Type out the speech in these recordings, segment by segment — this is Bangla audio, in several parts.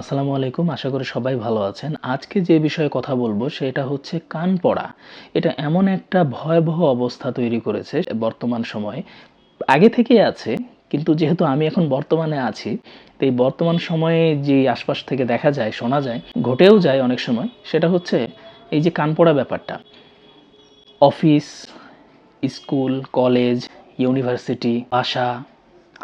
আসসালামু আলাইকুম, আশা করি সবাই ভালো আছেন। আজকে যে বিষয়ে কথা বলব সেটা হচ্ছে কান পড়া। এটা এমন একটা ভয়াবহ অবস্থা তৈরি করেছে বর্তমান সময়ে। আগে থেকেই আছে, কিন্তু যেহেতু আমি এখন বর্তমানে আছি, তো এই বর্তমান সময়ে যে আশপাশ থেকে দেখা যায়, শোনা যায়, ঘটেও যায় অনেক সময়, সেটা হচ্ছে এই যে কান পড়া ব্যাপারটা। অফিস, স্কুল, কলেজ, ইউনিভার্সিটি, বাসা,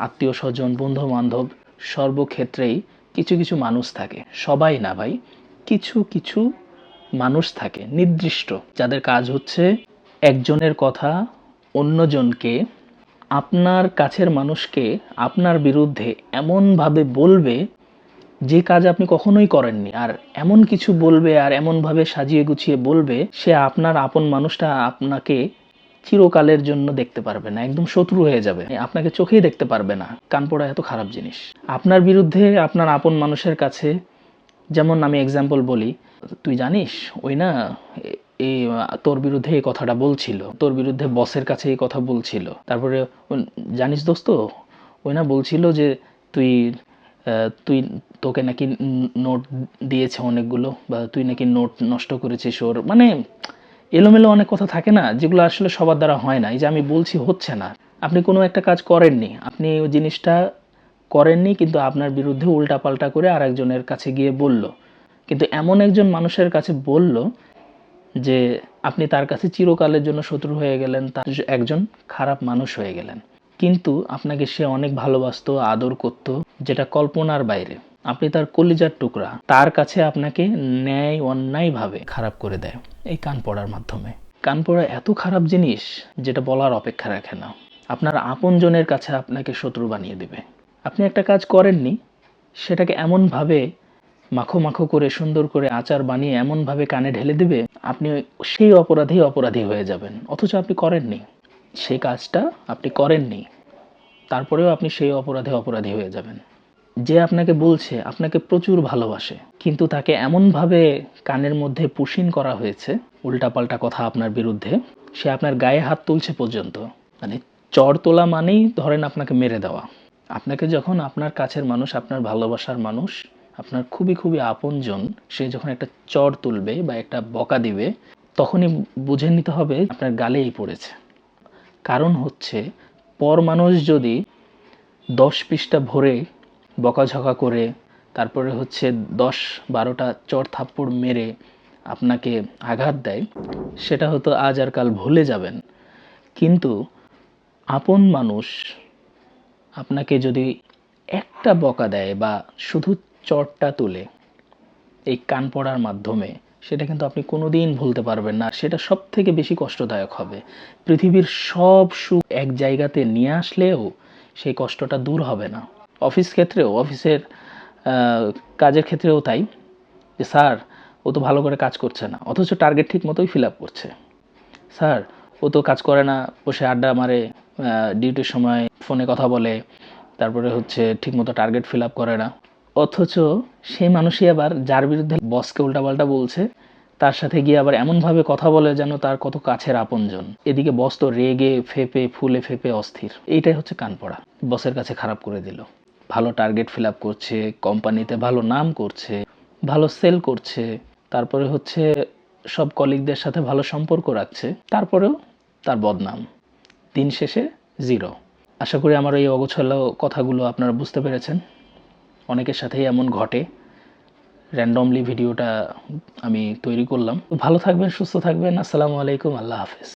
আত্মীয় স্বজন বন্ধু বান্ধব সর্বক্ষেত্রেই কিছু কিছু মানুষ থাকে। সবাই না ভাই, কিছু কিছু মানুষ থাকে, নির্দিষ্ট। যাদের কাজ হচ্ছে একজনের কথা অন্যজনকে, আপনার কাছের মানুষকে আপনার বিরুদ্ধে এমনভাবে বলবে যে কাজ আপনি কখনোই করেননি। আর এমন কিছু বলবে আর এমনভাবে সাজিয়ে গুছিয়ে বলবে, সে আপনার আপন মানুষটা আপনাকে চিরকালের জন্য দেখতে পারবে না, একদম শত্রু হয়ে যাবে। আপনাকে চোখেই দেখতে পারবে না, কান পড়া এত খারাপ জিনিস। আপনার বিরুদ্ধে আপনার আপন মানুষের কাছে, যেমন আমি এক্সাম্পল বলি, তুই জানিস, ওই না এই তোর বিরুদ্ধে এই কথাটা বলছিল, তোর বিরুদ্ধে বসের কাছে এই কথা বলছিল। তারপরে জানিস দোস্ত, ওই না বলছিল যে তুই তুই তোকে নাকি নোট দিয়েছে অনেকগুলো, বা তুই নাকি নোট নষ্ট করেছিস ওর মানে এলোমেলো অনেক কথা থাকে না, যেগুলো আসলে সবার দ্বারা হয় না। এই যে আমি বলছি হচ্ছে না। আপনি কোনো একটা কাজ করেননি। আপনি ওই জিনিসটা করেননি, কিন্তু আপনার বিরুদ্ধে উল্টাপাল্টা করে আরেকজনের কাছে গিয়ে বলল। কিন্তু এমন একজন মানুষের কাছে বলল যে, আপনি তার কাছে চিরকালের জন্য শত্রু হয়ে গেলেন, তার একজন খারাপ মানুষ হয়ে গেলেন। কিন্তু আপনাকে সে অনেক ভালোবাসতো, আদর করত, যেটা কল্পনার বাইরে। আপনি তার কলিজার টুকরা, তার কাছে আপনাকে ন্যায় অন্যায়ভাবে খারাপ করে দেয় এই কান পড়ার মাধ্যমে। কান পড়া এত খারাপ জিনিস যেটা বলার অপেক্ষা রাখে না। আপনার আপনজনের কাছে আপনাকে শত্রু বানিয়ে দেবে। আপনি একটা কাজ করেননি, সেটাকে এমনভাবে মাখো মাখো করে, সুন্দর করে আচার বানিয়ে এমনভাবে কানে ঢেলে দেবে, আপনি সেই অপরাধী অপরাধী হয়ে যাবেন। অথচ আপনি করেননি। সেই কাজটা আপনি করেননি, তারপরেও আপনি সেই অপরাধে অপরাধী হয়ে যাবেন। যে আপনাকে বলছে, আপনাকে প্রচুর ভালোবাসে, কিন্তু তাকে এমনভাবে কানের মধ্যে পুষিন করা হয়েছে, উল্টাপাল্টা কথা আপনার বিরুদ্ধে, সে আপনার গায়ে হাত তুলছে পর্যন্ত। মানে চর তোলা মানেই ধরেন আপনাকে মেরে দেওয়া। আপনাকে যখন আপনার কাছের মানুষ, আপনার ভালোবাসার মানুষ, আপনার খুবই খুবই আপনজন, সে যখন একটা চর তুলবে বা একটা বকা দিবে, তখনই বুঝে নিতে হবে আপনার গালেই পড়েছে। কারণ হচ্ছে পর মানুষ যদি দশ পৃষ্ঠা ভরে বকাঝকা করে, তারপরে হচ্ছে দশ বারোটা চর থাপ্পড় মেরে আপনাকে আঘাত দেয়, সেটা হয়তো আজ আর কাল ভুলে যাবেন। কিন্তু আপন মানুষ আপনাকে যদি একটা বকা দেয় বা শুধু চটটা তুলে এই কান পড়ার মাধ্যমে, সেটা কিন্তু আপনি কোনোদিন ভুলতে পারবেন না। সেটা সব থেকে বেশি কষ্টদায়ক হবে। পৃথিবীর সব সুখ এক জায়গাতে নিয়ে আসলেও সেই কষ্টটা দূর হবে না। অফিস ক্ষেত্রেও, অফিসের কাজের ক্ষেত্রেও তাই যে, স্যার, ও তো ভালো করে কাজ করছে না, অথচ টার্গেট ঠিক মতোই ফিল আপ করছে। স্যার, ও তো কাজ করে না, বসে আড্ডা মারে ডিউটির সময় ফোনে কথা বলে, তারপরে হচ্ছে ঠিকমতো টার্গেট ফিল আপ করে না। অথচ সেই মানুষই আবার যার বিরুদ্ধে বসকে উল্টাপাল্টা বলছে, তার সাথে গিয়ে আবার এমনভাবে কথা বলে যেন তার কত কাছের আপনজন। এদিকে বস তো রেগে, ফেপে, ফুলে ফেপে অস্থির। এইটাই হচ্ছে কান পড়া বসের কাছে খারাপ করে দিল। ভালো টার্গেট ফিল আপ করছে কোম্পানিতে ভালো নাম করছে, ভালো সেল করছে, তারপরে হচ্ছে সব কলিগদের সাথে ভালো সম্পর্ক রাখছে, তারপরেও তার বদনাম। দিন শেষে জিরো আশা করি আমার এই অগোছালো কথাগুলো আপনারা বুঝতে পেরেছেন। অনেকের সাথেই এমন ঘটে। র্যান্ডমলি ভিডিওটা আমি তৈরি করলাম। ভালো থাকবেন, সুস্থ থাকবেন। আসসালামু আলাইকুম, আল্লাহ হাফেজ।